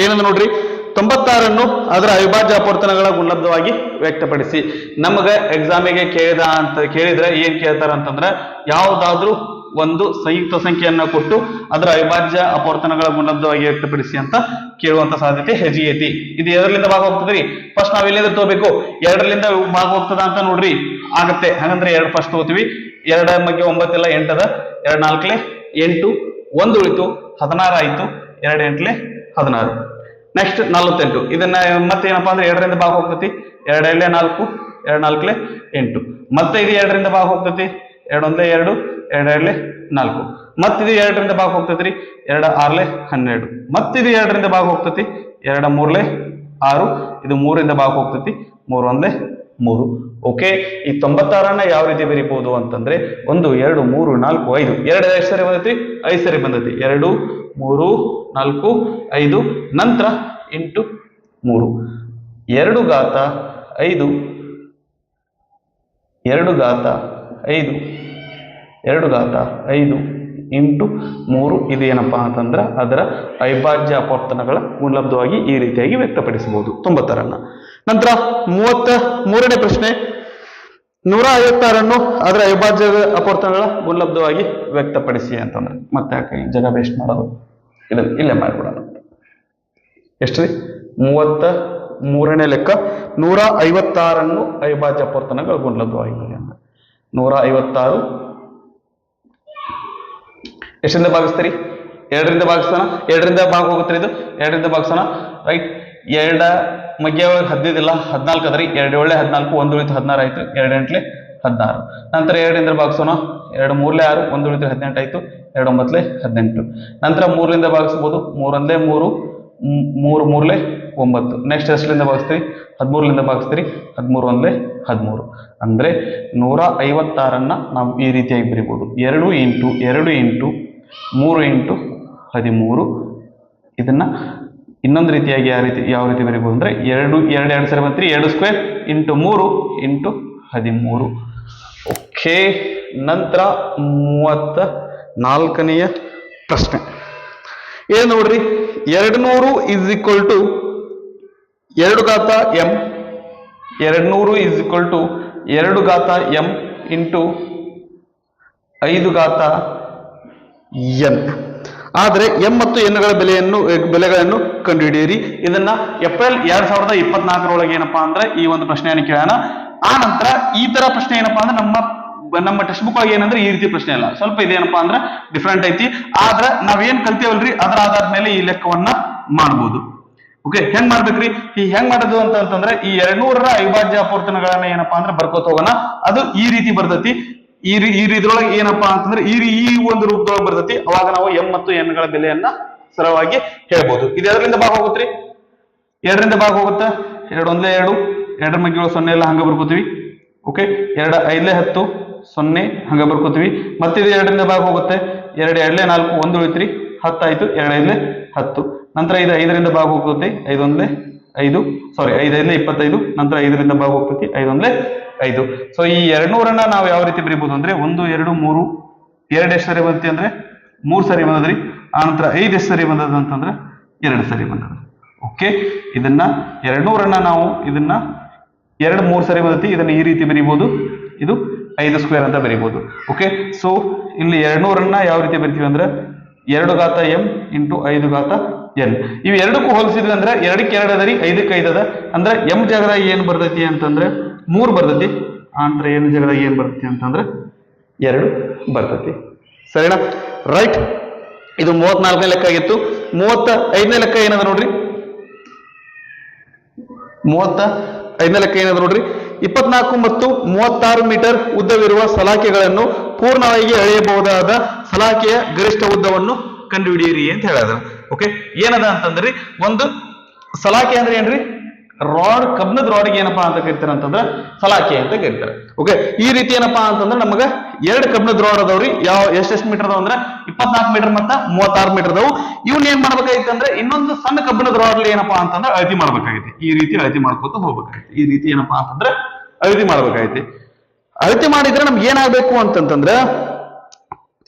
[SPEAKER 1] ಏನಂದ್ರೆ ನೋಡ್ರಿ? ತೊಂಬತ್ತಾರನ್ನು ಅದರ ಅವಿಭಾಜ್ಯ ಅಪವರ್ತನಗಳ ಗುಣಲಬ್ಧವಾಗಿ ವ್ಯಕ್ತಪಡಿಸಿ. ನಮಗೆ ಎಕ್ಸಾಮಿಗೆ ಕೇಳಿದ ಅಂತ ಕೇಳಿದ್ರೆ ಏನ್ ಕೇಳ್ತಾರ ಅಂತಂದ್ರೆ ಯಾವ್ದಾದ್ರೂ ಒಂದು ಸಂಯುಕ್ತ ಸಂಖ್ಯೆಯನ್ನ ಕೊಟ್ಟು ಅದರ ಅವಿಭಾಜ್ಯ ಅಪವರ್ತನಗಳ ಗುಣಲಬ್ಧವಾಗಿ ವ್ಯಕ್ತಪಡಿಸಿ ಅಂತ ಕೇಳುವಂತ ಸಾಧ್ಯತೆ ಹೆಚ್ಚಿಗೆ ಐತಿ ಇದು ಎರಡರಿಂದ ಭಾಗ ಹೋಗ್ತದ್ರಿ ಫಸ್ಟ್ ನಾವ್ ಎಲ್ಲಿಂದ ತಗೋಬೇಕು? ಎರಡರಿಂದ ಭಾಗ ಹೋಗ್ತದ ಅಂತ ನೋಡ್ರಿ. ಆಗತ್ತೆ. ಹಾಗಂದ್ರೆ ಎರಡು ಫಸ್ಟ್ ತಗೋತೀವಿ. ಎರಡ ಬಗ್ಗೆ ಒಂಬತ್ತಿಲ್ಲ ಎಂಟದ? ಎರಡ್ ನಾಲ್ಕಲೆ ಎಂಟು, ಒಂದು ಉಳಿತು, ಹದಿನಾರು ಆಯ್ತು, ಎರಡು ಎಂಟ್ಲೆ ಹದಿನಾರು. ನೆಕ್ಸ್ಟ್ ನಲವತ್ತೆಂಟು. ಇದನ್ನ ಮತ್ತೆ ಏನಪ್ಪಾ ಅಂದ್ರೆ ಎರಡರಿಂದ ಭಾಗ ಹೋಗ್ತತಿ ಎರಡಲ್ಲೇ ನಾಲ್ಕು, ಎರಡ್ ನಾಲ್ಕಲೆ ಎಂಟು. ಮತ್ತೆ ಇದು ಎರಡರಿಂದ ಭಾಗ ಹೋಗ್ತತಿ ಎರಡೊಂದೇ ಎರಡು ಎರಡೆರಡ್ಲೆ ನಾಲ್ಕು. ಮತ್ತಿದು ಎರಡರಿಂದ ಭಾಗ ಹೋಗ್ತೈತ್ರಿ? ಎರಡು ಆರ್ಲೆ ಹನ್ನೆರಡು. ಮತ್ತಿದು ಎರಡರಿಂದ ಭಾಗ ಹೋಗ್ತೈತಿ? ಎರಡ ಮೂರ್ಲೆ ಆರು. ಇದು ಮೂರಿಂದ ಭಾಗ ಹೋಗ್ತೈತಿ? ಮೂರು ಒಂದೇ ಮೂರು. ಓಕೆ, ಈ ತೊಂಬತ್ತಾರನ್ನ ಯಾವ ರೀತಿ ಬರೀಬಹುದು ಅಂತಂದ್ರೆ ಒಂದು, ಎರಡು, ಮೂರು, ನಾಲ್ಕು, ಐದು. ಎರಡು ಎಷ್ಟು ಸರಿ ಬಂದೈತಿ ಐದು ಸರಿ ಬಂದೈತಿ. ಎರಡು, ಮೂರು, ನಾಲ್ಕು, ಐದು, ನಂತರ ಎಂಟು, ಮೂರು. ಎರಡು ಘಾತ ಐದು. ಎರಡು ಘಾತ ಐದು. ಎರಡು ಘಾತ ಐದು ಇಂಟು ಮೂರು ಇದೇನಪ್ಪಾ ಅಂತಂದ್ರೆ ಅದರ ಅವಿಭಾಜ್ಯ ಅಪವರ್ತನಗಳ ಮೂಲಬ್ಧವಾಗಿ ಈ ರೀತಿಯಾಗಿ ವ್ಯಕ್ತಪಡಿಸಬಹುದು. ತೊಂಬತ್ತರನ್ನ. ನಂತರ ಮೂವತ್ತ ಮೂರನೇ ಪ್ರಶ್ನೆ. ನೂರ ಐವತ್ತಾರನ್ನು ಅದರ ಅವಿಭಾಜ್ಯ ಅಪವರ್ತನಗಳ ಮೂಲಬ್ಧವಾಗಿ ವ್ಯಕ್ತಪಡಿಸಿ ಅಂತಂದ್ರೆ. ಮತ್ತೆ ಯಾಕೆ ಜಗ ವೇಸ್ಟ್ ಮಾಡೋದು? ಇದನ್ನು ಇಲ್ಲೇ ಮಾಡ್ಬಿಡೋಣ. ಎಷ್ಟು ರೀ ಮೂವತ್ತ ಮೂರನೇ ಲೆಕ್ಕ. ನೂರ ಐವತ್ತಾರನ್ನು ಅವಿಭಾಜ್ಯ ಅಪವರ್ತನಗಳ ಗುಣಲಬ್ಧವಾಗಿ ಅಂತ ನೂರ ಐವತ್ತಾರು ಎಷ್ಟರಿಂದ ಭಾಗಿಸ್ತೀರಿ? ಎರಡರಿಂದ ಭಾಗಿಸ್ತಾನ? ಎರಡರಿಂದ ಭಾಗ ಹೋಗುತ್ತೆ ಇದು? ಎರಡರಿಂದ ಭಾಗಿಸೋಣ ರೈಟ್ ಎರಡ ಮಗ್ಗೆ ಒಳಗೆ ಹದಿನೈದು ಇಲ್ಲ, ಹದಿನಾಲ್ಕು ಅದ್ರಿ ಎರಡು ಒಳ್ಳೆ ಹದಿನಾಲ್ಕು, ಒಂದು ಉಳಿತು ಹದಿನಾರು ಆಯ್ತು. ಎರಡು ಹದಿನಾರು. ನಂತರ ಎರಡರಿಂದ ಭಾಗಿಸೋಣ. ಎರಡು ಮೂರ್ಲೆ ಆರು, ಒಂದು ಉಳಿತು ಹದಿನೆಂಟು ಆಯ್ತು. ಎರಡು ಒಂಬತ್ತಲೆ ಹದಿನೆಂಟು. ನಂತರ ಮೂರರಿಂದ ಭಾಗಿಸ್ಬೋದು. ಮೂರೊಂದೇ ಮೂರು ಮೂರು ಮೂರ್ಲೆ ಒಂಬತ್ತು. ನೆಕ್ಸ್ಟ್ ಎಷ್ಟರಿಂದ ಭಾಗಿಸ್ತೀರಿ? ಹದಿಮೂರರಿಂದ ಭಾಗಿಸ್ತೀರಿ. ಹದಿಮೂರು ಒಂದಲೇ ಹದಿಮೂರು. ಅಂದರೆ ನೂರ ಐವತ್ತಾರನ್ನು ನಾವು ಈ ರೀತಿಯಾಗಿ ಬರಿಬೋದು. ಎರಡು ಇಂಟು ಎರಡು ಇಂಟು ಮೂರು ಇಂಟು ಹದಿಮೂರು. ಇದನ್ನ ಇನ್ನೊಂದು ರೀತಿಯಾಗಿ ಯಾವ ರೀತಿ ಯಾವ ರೀತಿ ಬರಿಬೋದು ಅಂದ್ರೆ ಎರಡು ಎರಡು ಎರಡು ಸರಿ ಬಂತ್ರಿ, ಎರಡು ಸ್ಕ್ವೇರ್ ಇಂಟು ಮೂರು ಇಂಟು ಹದಿಮೂರು. ಓಕೆ, ನಂತರ ಮೂವತ್ತ ನಾಲ್ಕನೆಯ ಪ್ರಶ್ನೆ. ಏನು ನೋಡ್ರಿ? ಎರಡು ನೂರು ಇಸ್ ಈಕ್ವಲ್ ಟು ಎರಡು ಗಾತ ಎಂ ಎರಡು ನೂರು ಇಸ್ ಈಕ್ವಲ್ ಟು ಎರಡು ಗಾತ ಎಂ ಇಂಟು ಐದು ಘಾತ ಎನ್. ಆದರೆ ಎಂ ಮತ್ತು ಎನ್ಗಳ ಬೆಲೆಯನ್ನು ಬೆಲೆಗಳನ್ನು ಕಂಡುಹಿಡಿಯಿರಿ. ಇದನ್ನ ಏಪ್ರಿಲ್ ಎರಡ್ ಸಾವಿರದ ಇಪ್ಪತ್ನಾಲ್ಕರೊಳಗೆ ಏನಪ್ಪಾ ಅಂದ್ರೆ ಈ ಒಂದು ಪ್ರಶ್ನೆಯನ್ನು ಕೇಳೋಣ. ಆ ನಂತರ ಈ ತರ ಪ್ರಶ್ನೆ ಏನಪ್ಪಾ ಅಂದ್ರೆ ನಮ್ಮ ನಮ್ಮ ಟೆಕ್ಸ್ಟ್ ಬುಕ್ ಒಳಗೆ ಏನಂದ್ರೆ ಈ ರೀತಿ ಪ್ರಶ್ನೆ ಅಲ್ಲ ಸ್ವಲ್ಪ ಇದೇನಪ್ಪಾ ಅಂದ್ರೆ ಡಿಫ್ರೆಂಟ್ ಐತಿ. ಆದ್ರೆ ನಾವೇನ್ ಕಲ್ತೇವಲ್ರಿ? ಅದರ ಆಧಾರದ ಮೇಲೆ ಈ ಲೆಕ್ಕವನ್ನ ಮಾಡಬಹುದು ಓಕೆ ಹೆಂಗ್ ಮಾಡ್ಬೇಕ್ರಿ? ಈ ಹೆಂಗ್ ಮಾಡೋದು ಅಂತ ಅಂತಂದ್ರೆ ಈ ಎರಡ್ನೂರರ ಅವಿಭಾಜ್ಯ ಅಪೂರ್ತನಗಳನ್ನ ಏನಪ್ಪಾ ಅಂದ್ರೆ ಬರ್ಕೋತ ಹೋಗೋಣ. ಅದು ಈ ರೀತಿ ಬರ್ತೈತಿ. ಈ ಈ ರೀತಿಯೊಳಗೆ ಏನಪ್ಪಾ ಅಂತಂದ್ರೆ ಈ ಈ ಒಂದು ರೂಪದೊಳಗೆ ಬರ್ತೈತಿ. ಅವಾಗ ನಾವು ಎಂ ಮತ್ತು ಎನ್ಗಳ ಬೆಲೆಯನ್ನ ಸರಳವಾಗಿ ಹೇಳ್ಬೋದು. ಇದು ಎದರಿಂದ ಭಾಗ ಹೋಗುತ್ತ್ರಿ ಎರಡರಿಂದ ಭಾಗ ಹೋಗುತ್ತ. ಎರಡು ಒಂದೇ ಎರಡು, ಎರಡರ ಮಗ್ಗಿಗಳು ಸೊನ್ನೆ ಎಲ್ಲ ಹಂಗ ಬರ್ಕೋತೀವಿ. ಓಕೆ ಎರಡು ಐದಲೇ ಹತ್ತು, ಸೊನ್ನೆ ಹಂಗ ಬರ್ಕೋತೀವಿ. ಮತ್ತೆ ಇದು ಎರಡರಿಂದ ಭಾಗ ಹೋಗುತ್ತೆ. ಎರಡು ಎರಡಲೇ ನಾಲ್ಕು, ಒಂದು ಉಳಿತ್ರಿ. ಹತ್ತಾಯ್ತು ಎರಡು ಹತ್ತು. ನಂತರ ಇದು ಐದರಿಂದ ಭಾಗ ಹೋಗುತ್ತೆ. ಐದೊಂದಲೇ ಐದು ಸಾರಿ ಐದು ಐದಲೇ ಇಪ್ಪತ್ತೈದು. ನಂತರ ಐದರಿಂದ ಭಾಗ ಹೋಗ್ತೈತಿ. ಐದೊಂದಲೇ ಐದು. ಸೊ ಈ ಎರಡ್ನೂರನ್ನ ನಾವು ಯಾವ ರೀತಿ ಬರೀಬಹುದು ಅಂದ್ರೆ ಒಂದು, ಎರಡು, ಮೂರು, ಎರಡು ಎಷ್ಟು ಸರಿ ಬಂತಿ ಅಂದ್ರೆ ಮೂರು ಸರಿ ಬಂದದ್ರಿ. ಆನಂತರ ನಂತರ ಐದು ಎಷ್ಟು ಸರಿ ಬಂದದ ಅಂತಂದ್ರೆ ಎರಡು ಸರಿ ಬಂದದ ಓಕೆ ಇದನ್ನ ಎರಡ್ನೂರನ್ನ ನಾವು ಇದನ್ನ ಎರಡು, ಮೂರು ಸರಿ ಬಂದತಿ. ಇದನ್ನ ಈ ರೀತಿ ಬರೀಬಹುದು. ಇದು ಐದು ಸ್ಕ್ವೇರ್ ಅಂತ ಬರೀಬಹುದು. ಓಕೆ ಸೊ ಇಲ್ಲಿ ಎರಡ್ನೂರನ್ನ ಯಾವ ರೀತಿ ಬರಿತೀವಿ ಅಂದ್ರೆ ಎರಡು ಘಾತ ಎಂ ಇಂಟು ಐದು ಘಾತ ಎನ್ ಇವು ಎರಡಕ್ಕೂ ಹೋಲಿಸಿದ್ವಿ ಅಂದ್ರೆ ಎರಡಕ್ಕೆ ಎರಡು ರೀ, ಐದಕ್ಕೆ ಐದು ಅದ. ಅಂದ್ರೆ ಎಂ ಜಾಗದಾಗ ಏನ್ ಬರ್ತೈತಿ ಅಂತಂದ್ರೆ ಮೂರು ಬರ್ತೈತಿ. ಆಂತರ ಏನು ಜಗದ ಏನ್ ಬರ್ತೈತಿ ಅಂತಂದ್ರೆ ಎರಡು ಬರ್ತೈತಿ. ಸರಿನಾ? ರೈಟ್ ಇದು ಮೂವತ್ನಾಲ್ಕನೇ ಲೆಕ್ಕ ಆಗಿತ್ತು. ಮೂವತ್ತ ಐದನೇ ಲೆಕ್ಕ ಏನದ ನೋಡ್ರಿ? ಮೂವತ್ತ ಐದನೇ ಲೆಕ್ಕ ಏನದ ನೋಡ್ರಿ? ಇಪ್ಪತ್ನಾಲ್ಕು ಮತ್ತು ಮೂವತ್ತಾರು ಮೀಟರ್ ಉದ್ದವಿರುವ ಸಲಾಕೆಗಳನ್ನು ಪೂರ್ಣವಾಗಿ ಅಳೆಯಬಹುದಾದ ಸಲಾಕೆಯ ಗರಿಷ್ಠ ಉದ್ದವನ್ನು ಕಂಡುಹಿಡಿಯಿರಿ ಅಂತ ಹೇಳದ. ಓಕೆ ಏನದ ಅಂತಂದ್ರಿ, ಒಂದು ಸಲಾಕೆ ಅಂದ್ರೆ ಏನ್ರಿ? ರಾಡ್ ಕಬ್ಬಿಣದ ರಾಡ್ಗೆ ಏನಪ್ಪಾ ಅಂತ ಕರಿತಾರೆ ಅಂತಂದ್ರೆ ಸಲಾಕೆ ಅಂತ ಕರಿತಾರೆ. ಓಕೆ ಈ ರೀತಿ ಏನಪ್ಪಾ ಅಂತಂದ್ರೆ ನಮಗ ಎರಡು ಕಬ್ಬಿಣದ ರಾಡ್ ಅದಾವ್ರಿ ಯಾವ ಎಷ್ಟೆಷ್ಟು ಮೀಟರ್ ಅದಾವ ಅಂದ್ರೆ ಇಪ್ಪತ್ನಾಲ್ಕು ಮೀಟರ್ ಮತ್ತ ಮೂವತ್ತಾರು ಮೀಟರ್ ಅದಾವು. ಇವ್ನ ಏನ್ ಮಾಡ್ಬೇಕಾಗಿತ್ತು ಅಂದ್ರೆ ಇನ್ನೊಂದು ಸಣ್ಣ ಕಬ್ಬಿಣದ ರಾಡ್ ಏನಪ್ಪಾ ಅಂತಂದ್ರೆ ಅಳತಿ ಮಾಡ್ಬೇಕಾಗೈತಿ ಈ ರೀತಿ ಅಳತಿ ಮಾಡ್ಕೊತ ಹೋಗ್ಬೇಕಾಗೈತಿ ಈ ರೀತಿ ಏನಪ್ಪಾ ಅಂತಂದ್ರೆ ಅಳತಿ ಮಾಡ್ಬೇಕಾಗೈತಿ ಅಳತಿ ಮಾಡಿದ್ರೆ ನಮ್ಗೆ ಏನಾಗ್ಬೇಕು ಅಂತಂತಂದ್ರೆ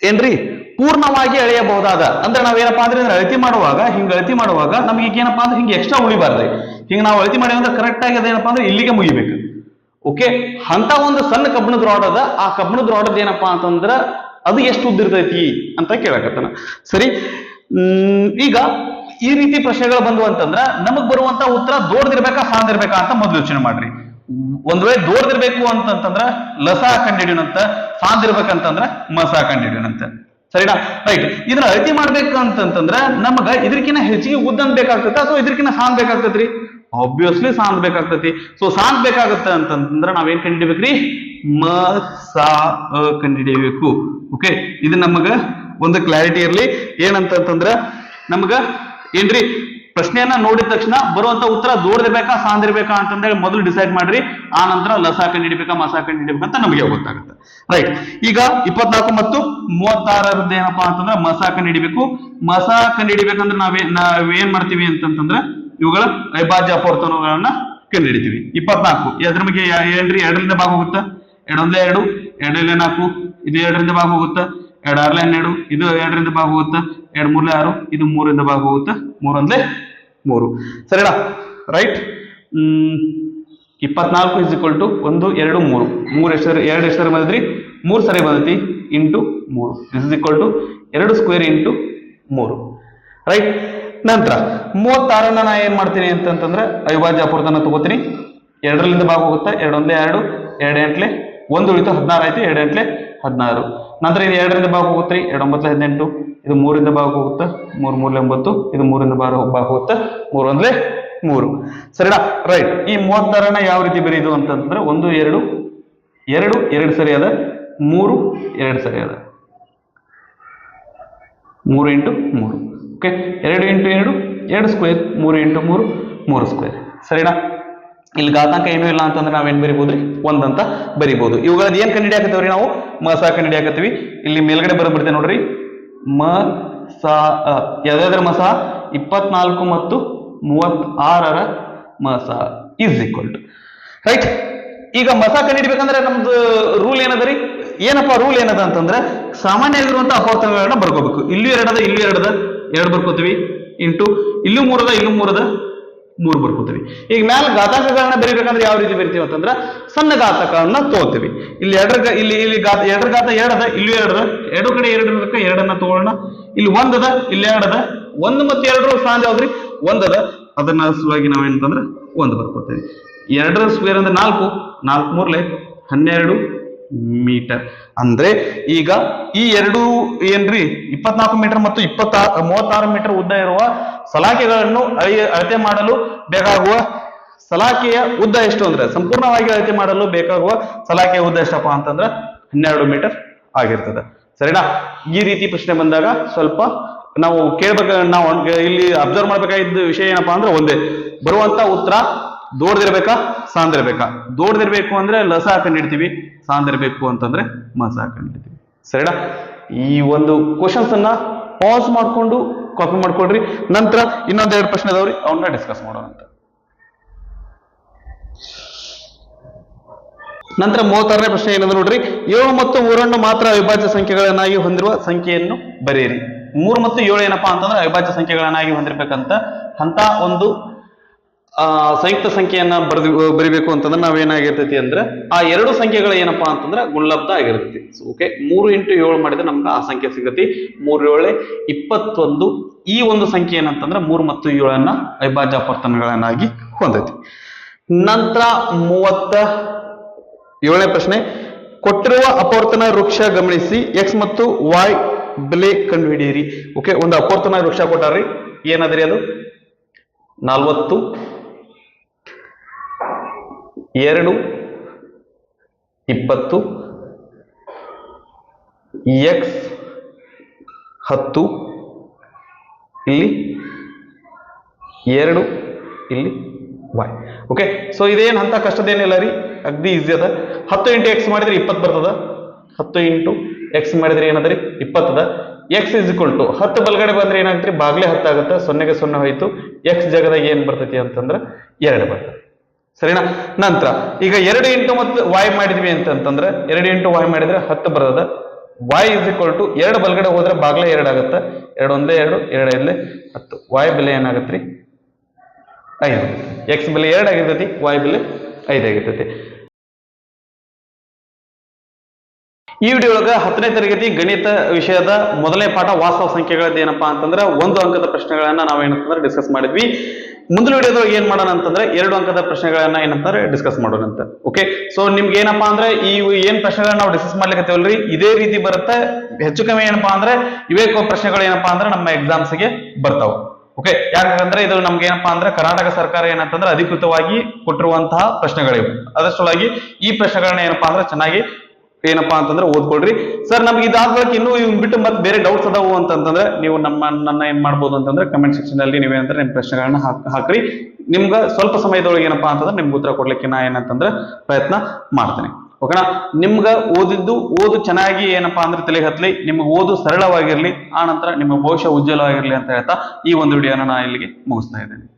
[SPEAKER 1] ಏನ್ರಿ? ಪೂರ್ಣವಾಗಿ ಅಳೆಯಬಹುದಾದ ಅಂದ್ರೆ ನಾವೇನಪ್ಪಾ ಅಂದ್ರೆ ಅಳತಿ ಮಾಡುವಾಗ, ಹಿಂಗ ಅಳತಿ ಮಾಡುವಾಗ ನಮ್ಗೆ ಏನಪ್ಪಾ ಅಂದ್ರೆ ಹಿಂಗೆ ಎಕ್ಸ್ಟ್ರಾ ಉಳಿಬಾರ್ದು ಹಿಂಗ ನಾವು ಅಳತಿ ಮಾಡಿ ಅಂದ್ರೆ ಕರೆಕ್ಟ್ ಆಗಿ ಅದೇನಪ್ಪ ಅಂದ್ರೆ ಇಲ್ಲಿಗೆ ಮುಗಿಬೇಕು. ಓಕೆ ಅಂತ ಒಂದು ಸಣ್ಣ ಕಬ್ಬಣದ ರಾಡ್ ಅದ ಆ ಕಬ್ಬಣದ ರಾಡ್ ಏನಪ್ಪಾ ಅಂತಂದ್ರ ಅದು ಎಷ್ಟು ಉದ್ದ ಇರ್ತೈತಿ ಅಂತ ಕೇಳಕತ್ತಾನ. ಸರಿ? ಈಗ ಈ ರೀತಿ ಪ್ರಶ್ನೆಗಳು ಬಂದು ಅಂತಂದ್ರ ನಮಗ್ ಬರುವಂತ ಉತ್ತರ ದೊಡ್ಡದಿರ್ಬೇಕಾ ಸಾಂದಿರ್ಬೇಕಾ ಅಂತ ಮೊದಲು ಯೋಚನೆ ಮಾಡ್ರಿ. ಒಂದ್ ವೇಳೆ ದೊಡ್ಡದಿರ್ಬೇಕು ಅಂತಂತಂದ್ರ ಲಸ ಕಂಡಿಡಿಯನಂತ ಸಾಂದಿರ್ಬೇಕಂತಂದ್ರ ಮಸ ಕಂಡಿಡಿಯನಂತ ಸರಿನಾ? ರೈಟ್ ಇದನ್ನ ಅಳತಿ ಮಾಡ್ಬೇಕು ಅಂತಂತಂದ್ರ ನಮಗ ಇದ್ರಕಿನ್ನ ಹೆಚ್ಚಿಗೆ ಉದ್ದನ್ ಬೇಕಾಗ್ತೈತೆ ಅಥವಾ ಇದ್ರಕಿನ ಸಾಂದ್ ಬೇಕಾಗ್ತೈತ್ರಿ? ಆಬ್ವಿಯಸ್ಲಿ ಸಾಂದ್ ಬೇಕಾಗ್ತತಿ. ಸೊ ಸಾಂದ್ ಬೇಕಾಗತ್ತ ಅಂತಂದ್ರ ನಾವೇನ್ ಕಂಡಿಡಿಬೇಕ್ರಿ ಮ, ಸಾ, ಅ ಕಂಡಿಡಿಯಬೇಕು ಓಕೆ ಇದು ನಮಗ ಒಂದು ಕ್ಲಾರಿಟಿ ಇರಲಿ. ಏನಂತಂತಂದ್ರ ನಮಗ ಏನ್ರಿ? ಪ್ರಶ್ನೆಯನ್ನ ನೋಡಿದ ತಕ್ಷಣ ಬರುವಂತ ಉತ್ತರ ದೊಡ್ಡದಿರ್ಬೇಕಾ ಸಾಂದಿರ್ಬೇಕಾ ಅಂತಂದೇಳಿ ಮೊದಲು ಡಿಸೈಡ್ ಮಾಡ್ರಿ. ಆ ನಂತರ ಲಸ ಕಂಡಿಡಿಬೇಕಾ ಮಸ ಕಂಡಿಡಿಬೇಕಂತ ನಮಗೆ ಗೊತ್ತಾಗುತ್ತೆ. ರೈಟ್ ಈಗ ಇಪ್ಪತ್ನಾಲ್ಕು ಮತ್ತು ಮೂವತ್ತಾರರದ್ದು ಏನಪ್ಪಾ ಅಂತಂದ್ರೆ ಮಸಾ ಕಂಡಿಡಿಬೇಕು. ಮಸಾ ಕಂಡಿಡಿಬೇಕಂದ್ರೆ ನಾವೇ, ನಾವೇನ್ ಮಾಡ್ತೀವಿ ಅಂತಂತಂದ್ರೆ ಇವುಗಳ ಅವಿಭಾಜ್ಯ ಅಪವರ್ತನಗಳನ್ನ ಕಂಡುಹಿಡಿತೀವಿ. ಇಪ್ಪತ್ನಾಲ್ಕು ಎದ್ರ ಬಗ್ಗೆ ಏನ್ರಿ? ಎರಡರಿಂದ ಭಾಗ ಹೋಗುತ್ತಾ? ಎರಡೊಂದೇ ಎರಡು ಎರಡಲ್ಲೇ ನಾಲ್ಕು, ಇದು ಎರಡರಿಂದ ಭಾಗ ಹೋಗುತ್ತಾ? ಎರಡು ಆರ್ಲೆ ಹನ್ನೆರಡು, ಇದು ಎರಡರಿಂದ ಭಾಗ ಹೋಗುತ್ತಾ? ಎರಡು ಮೂರ್ಲೆ ಆರು, ಇದು ಮೂರಿಂದ ಭಾಗ ಹೋಗುತ್ತಾ? ಮೂರೊಂದೇ ಮೂರು. ಸರಿನಾ ರೈಟ್? ಹ್ಮ್, ಇಪ್ಪತ್ನಾಲ್ಕು ಇಸ್ ಇಕ್ವಲ್ ಟು ಒಂದು, ಎರಡು, ಮೂರು. ಮೂರು ಎಷ್ಟು ಎರಡು ಎಷ್ಟು ಬಂದ್ರಿ, ಮೂರು ಸರಿ ಬಂದೈತಿ, ಇಂಟು ಮೂರು. ಇಸ್ ಇಕ್ವಲ್ ಟು ಎರಡು ಸ್ಕ್ವೇರ್ ಇಂಟು ಮೂರು. ರೈಟ್? ನಂತರ ಮೂವತ್ತಾರನ್ನ ನಾ ಏನ್ ಮಾಡ್ತೀನಿ ಅಂತಂತಂದ್ರೆ ಅವಿಭಾಜ್ಯ ಅಪೂರ್ತನ ತಗೋತೀನಿ. ಎರಡರಿಂದ ಭಾಗ ಹೋಗುತ್ತಾ ಎರಡೊಂದೇ ಎರಡು ಎರಡು ಎಂಟ್ಲೆ ಒಂದು ಉಳಿತು ಹದಿನಾರು ಆಯ್ತು. ಎರಡು ಎಂಟ್ಲೆ ಹದಿನಾರು. ನಂತರ ಇದು ಎರಡರಿಂದ ಭಾಗ ಹೋಗುತ್ತೆ ಎರಡು ಒಂಬತ್ತಲೆ ಹದಿನೆಂಟು, ಇದು ಮೂರಿಂದ ಭಾಗ ಹೋಗುತ್ತೆ ಮೂರು, ಮೂರಲೆ ಒಂಬತ್ತು, ಇದು ಮೂರಿಂದ ಭಾಗ ಭಾಗ ಹೋಗುತ್ತಾ ಮೂರು. ಒಂದ್ಲೆ ಮೂರು ಸರಿನಾ? ರೈಟ್. ಈ ಮೂವತ್ತಾರನ್ನ ಯಾವ ರೀತಿ ಬರೀದು ಅಂತಂದ್ರೆ ಒಂದು, ಎರಡು ಎರಡು ಎರಡು ಸರಿ ಅದ ಮೂರು, ಎರಡು ಸರಿ ಅದ ಮೂರು ಇಂಟು ಮೂರು. ಓಕೆ ಎರಡು ಇಂಟು ಎರಡು ಎರಡು ಸ್ಕ್ವೇರ್ ಮೂರು ಇಂಟು ಮೂರು ಮೂರು ಸ್ಕ್ವೇರ್ ಸರಿನಾ? ಇಲ್ಲಿ ಘಾತಾಂಕ ಏನೂ ಇಲ್ಲ ಅಂತಂದ್ರೆ ಬರಿಬೋದು ರೀ? ಒಂದಂತ ಬರಿಬೋದು. ಇವುಗಳದ್ದು ಹಿಡಿಯಾಕತ್ತೀವಿ ರೀ ನಾವು? ಮ, ಸ ಕಂಡಿಡಿಯಾಕತ್ತೀವಿ ಇಲ್ಲಿ ಮೇಲ್ಗಡೆ ಬರೋಬಿಡ್ತೇವೆ ನೋಡ್ರಿ. ಮ, ಸ ಯಾವ್ದಾದ್ರೆ ಮಸ ಇಪ್ಪತ್ನಾಲ್ಕು ಮತ್ತು ಮೂವತ್ತಾರರ ಮಸ ಈಸ್ ಈಕ್ವಲ್ ಟು ರೈಟ್ ಈಗ ಮಸ ಕಂಡಿಡ್ಬೇಕಂದ್ರೆ ನಮ್ದು ರೂಲ್ ಏನದ ರೀ? ಏನಪ್ಪ ರೂಲ್ ಏನದ ಅಂತಂದ್ರೆ ಸಾಮಾನ್ಯ ಆಗಿರುವಂತ ಅಪವರ್ತನಗಳನ್ನ ಬರ್ಕೋಬೇಕು. ಇಲ್ಲಿ ಎರಡದ, ಇಲ್ಲೂ ಎರಡದ. ಎರಡು ಬರ್ಕೋತೀವಿ ಇಂಟು ಇಲ್ಲೂ ಮೂರದ ಇಲ್ಲೂ ಮೂರದ ಮೂರು ಬರ್ಕೋತೀವಿ. ಈಗ ಮ್ಯಾಲ ಘಾತಕಗಳನ್ನ ಬರೀಬೇಕಂದ್ರೆ ಯಾವ ರೀತಿ ಬರಿತೀವಿ ಅಂತಂದ್ರೆ ಸಣ್ಣ ಘಾತಕಗಳನ್ನ ತಗೋತೀವಿ. ಇಲ್ಲಿ ಎರಡರ ಇಲ್ಲಿ ಇಲ್ಲಿ ಘಾತ ಎರಡರ ಘಾತ ಎರಡದ, ಇಲ್ಲೂ ಎರಡದ ಎರಡು ಕಡೆ ಎರಡು ಇರೋದಕ್ಕೆ ಎರಡನ್ನ ತಗೊಳ್ಳೋಣ. ಇಲ್ಲಿ ಒಂದದ, ಇಲ್ಲಿ ಎರಡದ, ಒಂದು ಮತ್ತು ಎರಡರ ಸ್ಥಾನ ಯಾವ್ದ್ರಿ? ಒಂದದ. ಅದನ್ನ ಸಲುವಾಗಿ ನಾವೇನಂತಂದ್ರೆ ಒಂದು ಬರ್ಕೋತೀವಿ. ಎರಡರ ಸ್ಕ್ವೇರ್ ಅಂದ್ರೆ ನಾಲ್ಕು ನಾಲ್ಕು ಮೂರ್ಲೆ ಹನ್ನೆರಡು ಮೀಟರ್. ಅಂದ್ರೆ ಈಗ ಈ ಎರಡು ಏನ್ರಿ? ಇಪ್ಪತ್ನಾಲ್ಕು ಮೀಟರ್ ಮತ್ತು ಇಪ್ಪತ್ತಾ, ಮೂವತ್ತಾರು ಮೀಟರ್ ಉದ್ದ ಇರುವ ಸಲಾಕೆಗಳನ್ನು ಅಳಿ, ಅಳತೆ ಮಾಡಲು ಬೇಕಾಗುವ ಸಲಾಕೆಯ ಉದ್ದ ಎಷ್ಟು ಅಂದ್ರೆ? ಸಂಪೂರ್ಣವಾಗಿ ಅಳತೆ ಮಾಡಲು ಬೇಕಾಗುವ ಸಲಾಕೆಯ ಉದ್ದ ಎಷ್ಟಪ್ಪ ಅಂತಂದ್ರೆ ಹನ್ನೆರಡು ಮೀಟರ್ ಆಗಿರ್ತದೆ. ಸರಿನಾ? ಈ ರೀತಿ ಪ್ರಶ್ನೆ ಬಂದಾಗ ಸ್ವಲ್ಪ ನಾವು ಕೇಳ್ಬೇಕ, ನಾವು ಇಲ್ಲಿ ಅಬ್ಸರ್ವ್ ಮಾಡ್ಬೇಕಾಗಿದ್ದ ವಿಷಯ ಏನಪ್ಪಾ ಅಂದ್ರೆ ಒಂದೇ. ಬರುವಂತ ಉತ್ತರ ದೊಡ್ಡದಿರ್ಬೇಕಾ ಸಾಂದಿರ್ಬೇಕಾ? ದೊಡ್ಡದಿರ್ಬೇಕು ಅಂದ್ರೆ ಲಸ ಹಾಕೊಂಡಿರ್ತೀವಿ. ಸಾಂದಿರ್ಬೇಕು ಅಂತಂದ್ರೆ ಮಸ ಹಾಕೊಂಡಿರ್ತೀವಿ. ಸರಿನಾ? ಈ ಒಂದು ಕ್ವಶನ್ಸ್ ಅನ್ನ ಪಾಸ್ ಮಾಡ್ಕೊಂಡು ಕಾಪಿ ಮಾಡ್ಕೊಳ್ರಿ. ನಂತರ ಇನ್ನೊಂದೆರಡು ಪ್ರಶ್ನೆ ಅದಾವ್ರಿ ಅವನ್ನ ಡಿಸ್ಕಸ್ ಮಾಡೋಣ ಅಂತ. ನಂತರ ಮೂವತ್ತಾರನೇ ಪ್ರಶ್ನೆ ಏನಂದ್ರೆ ನೋಡ್ರಿ? ಏಳು ಮತ್ತು ಮೂರನ್ನು ಮಾತ್ರ ಅವಿಭಾಜ್ಯ ಸಂಖ್ಯೆಗಳನ್ನಾಗಿ ಹೊಂದಿರುವ ಸಂಖ್ಯೆಯನ್ನು ಬರೆಯಿರಿ. ಮೂರು ಮತ್ತು ಏಳು ಏನಪ್ಪಾ ಅಂತಂದ್ರೆ ಅವಿಭಾಜ್ಯ ಸಂಖ್ಯೆಗಳನ್ನಾಗಿ ಹೊಂದಿರಬೇಕಂತ ಅಂತ ಒಂದು ಸಂಯುಕ್ತ ಸಂಖ್ಯೆಯನ್ನ ಬರೆದು, ಬರಿಬೇಕು ಅಂತಂದ್ರೆ ನಾವೇನಾಗಿರ್ತೈತಿ ಅಂದ್ರೆ, ಆ ಎರಡು ಸಂಖ್ಯೆಗಳು ಏನಪ್ಪಾ ಅಂತಂದ್ರೆ ಗುಣಲಬ್ಧ ಆಗಿರ್ತೈತಿ. ಓಕೆ ಮೂರು ಇಂಟು ಏಳು ಮಾಡಿದ್ರೆ ನಮ್ಗೆ ಆ ಸಂಖ್ಯೆ ಸಿಗತಿ ಮೂರು ಏಳೆ, ಇಪ್ಪತ್ತೊಂದು, ಈ ಒಂದು ಸಂಖ್ಯೆ ಏನಂತಂದ್ರೆ ಮೂರು ಮತ್ತು ಏಳನ್ನ ಅವಿಭಾಜ್ಯ ಅಪರ್ತನಗಳನ್ನಾಗಿ ಹೊಂದೈತಿ. ನಂತರ ಮೂವತ್ತ, ಏಳನೇ ಪ್ರಶ್ನೆ, ಕೊಟ್ಟಿರುವ ಅಪವರ್ತನ ವೃಕ್ಷ ಗಮನಿಸಿ ಎಕ್ಸ್ ಮತ್ತು ವಾಯ್ ಬೆಲೆ ಕಂಡುಹಿಡಿಯಿರಿ. ಓಕೆ ಒಂದು ಅಪವರ್ತನ ವೃಕ್ಷ ಕೊಟ್ಟಾರ್ರಿ. ಏನದ್ರಿ ಅದು? ನಲ್ವತ್ತು ಎರಡು, ಇಪ್ಪತ್ತು, ಎಕ್ಸ್, ಹತ್ತು, ಇಲ್ಲಿ ಎರಡು, ಇಲ್ಲಿ ವೈ. ಓಕೆ ಸೊ ಇದೇನು ಅಂತ ಕಷ್ಟದೇನಿಲ್ಲ ರೀ? ಅಗ್ದಿ ಈಸಿ ಅದ. ಹತ್ತು ಇಂಟು ಎಕ್ಸ್ ಮಾಡಿದ್ರೆ ಇಪ್ಪತ್ತು ಬರ್ತದ. ಹತ್ತು ಇಂಟು ಎಕ್ಸ್ ಮಾಡಿದ್ರೆ ಏನದ ರೀ? ಇಪ್ಪತ್ತದ. ಎಕ್ಸ್ ಇಸ್ ಇಕ್ವಲ್ ಟು ಹತ್ತು ಬಲಗಡೆ ಬಂದ್ರೆ ಏನಾಗ್ತದೆ? ಬಾಗ್ಲೇ ಹತ್ತಾಗುತ್ತೆ. ಸೊನ್ನೆಗೆ ಸೊನ್ನೆ ಹೋಯ್ತು. ಎಕ್ಸ್ ಜಾಗದಾಗ ಏನು ಬರ್ತೈತಿ ಅಂತಂದ್ರೆ ಎರಡು ಬರ್ತದೆ ಸರಿನಾ? ನಂತರ, ಈಗ ಎರಡು ಇಂಟು ಮತ್ತು ವಾಯ್ ಮಾಡಿದ್ವಿ ಅಂತಂತಂದ್ರೆ, ಎರಡು ಇಂಟು ವಾಯ್ ಮಾಡಿದ್ರೆ ಹತ್ತು ಬರ್ತದ. ವಾಯ್ ಇಸ್ ಈಕ್ವಲ್ ಟು ಎರಡು ಬಲಗಡೆ ಹೋದ್ರೆ ಬಾಗ್ಲೆ ಎರಡು ಆಗುತ್ತೆ. ಎರಡು ಒಂದೇ, ಎರಡು ಎರಡು ಎರಡೇ ಹತ್ತು. ವಾಯ್ ಬೆಲೆ ಏನಾಗತ್ರಿ? ಐದು. ಎಕ್ಸ್ ಬೆಲೆ ಎರಡು ಆಗಿರ್ತೈತಿ ವಾಯ್ ಬೆಲೆ ಐದು ಆಗಿರ್ತೈತಿ. ಈ ವಿಡಿಯೋ ಒಳಗ ಹತ್ತನೇ ತರಗತಿ ಗಣಿತ ವಿಷಯದ ಮೊದಲನೇ ಪಾಠ ವಾಸ್ತವ ಸಂಖ್ಯೆಗಳದ್ದು ಏನಪ್ಪಾ ಅಂತಂದ್ರೆ, ಒಂದು ಅಂಕದ ಪ್ರಶ್ನೆಗಳನ್ನ ನಾವೇನಂತಂದ್ರೆ ಡಿಸ್ಕಸ್ ಮಾಡಿದ್ವಿ. ಮುಂದಿನ ವಿಡಿಯೋದಾಗ ಏನ್ ಮಾಡೋಣ ಅಂತಂದ್ರೆ ಎರಡು ಅಂಕದ ಪ್ರಶ್ನೆಗಳನ್ನ ಏನಂತಾರೆ ಡಿಸ್ಕಸ್ ಮಾಡೋಣ ಅಂತ. ಓಕೆ ಸೊ ನಿಮ್ಗೆ ಏನಪ್ಪಾ ಅಂದ್ರೆ ಈ ಏನ್ ಪ್ರಶ್ನೆಗಳನ್ನ ನಾವು ಡಿಸ್ಕಸ್ ಮಾಡ್ಲಿಕ್ಕೆ ಇದೇ ರೀತಿ ಬರುತ್ತೆ. ಹೆಚ್ಚು ಕಮ್ಮಿ ಏನಪ್ಪಾ ಅಂದ್ರೆ ಇವೇ ಪ್ರಶ್ನೆಗಳು ಏನಪ್ಪಾ ಅಂದ್ರೆ ನಮ್ಮ ಎಕ್ಸಾಮ್ಸ್ಗೆ ಬರ್ತಾವ. ಓಕೆ ಯಾಕಂದ್ರೆ ಇದು ನಮ್ಗೆ ಏನಪ್ಪಾ ಅಂದ್ರೆ ಕರ್ನಾಟಕ ಸರ್ಕಾರ ಏನಂತಂದ್ರೆ ಅಧಿಕೃತವಾಗಿ ಕೊಟ್ಟಿರುವಂತಹ ಪ್ರಶ್ನೆಗಳಿವೆ. ಸಲುವಾಗಿ ಈ ಪ್ರಶ್ನೆಗಳನ್ನ ಏನಪ್ಪಾ ಅಂದ್ರೆ ಚೆನ್ನಾಗಿ ಏನಪ್ಪಾ ಅಂತಂದ್ರೆ ಓದ್ಕೊಳ್ರಿ. ಸರ್ ನಮ್ಗೆ ಇದಾದ ಬಳಿಕ ಇನ್ನೂ ಇವ್ ಬಿಟ್ಟು ಮತ್ತೆ ಬೇರೆ ಡೌಟ್ಸ್ ಅದಾವು ಅಂತಂದ್ರೆ ನೀವು ನಮ್ಮ ನನ್ನ ಏನ್ ಮಾಡ್ಬೋದು ಅಂತಂದ್ರೆ ಕಮೆಂಟ್ ಸೆಕ್ಷನ್ ಅಲ್ಲಿ ನೀವೇನಂದ್ರೆ ನಿಮ್ ಪ್ರಶ್ನೆಗಳನ್ನ ಹಾಕ್, ಹಾಕ್ರಿ. ನಿಮ್ಗ ಸ್ವಲ್ಪ ಸಮಯದೊಳಗೆ ಏನಪ್ಪಾ ಅಂತಂದ್ರೆ ನಿಮ್ಗೆ ಉತ್ತರ ಕೊಡ್ಲಿಕ್ಕೆ ನಾ ಏನಂತಂದ್ರೆ ಪ್ರಯತ್ನ ಮಾಡ್ತೇನೆ. ಓಕೆನಾ ನಿಮ್ಗ ಓದಿದ್ದು, ಓದು ಚೆನ್ನಾಗಿ ಏನಪ್ಪಾ ಅಂದ್ರೆ ತಲೆ ಹತ್ಲಿ, ನಿಮ್ಗೆ ಓದು ಸರಳವಾಗಿರ್ಲಿ ಆ ನಂತರ ನಿಮ್ಮ ಭವಿಷ್ಯ ಉಜ್ವಲವಾಗಿರ್ಲಿ ಅಂತ ಹೇಳ್ತಾ ಈ ಒಂದು ವಿಡಿಯೋನ ನಾ ಇಲ್ಲಿಗೆ ಮುಗಿಸ್ತಾ ಇದ್ದೇನೆ.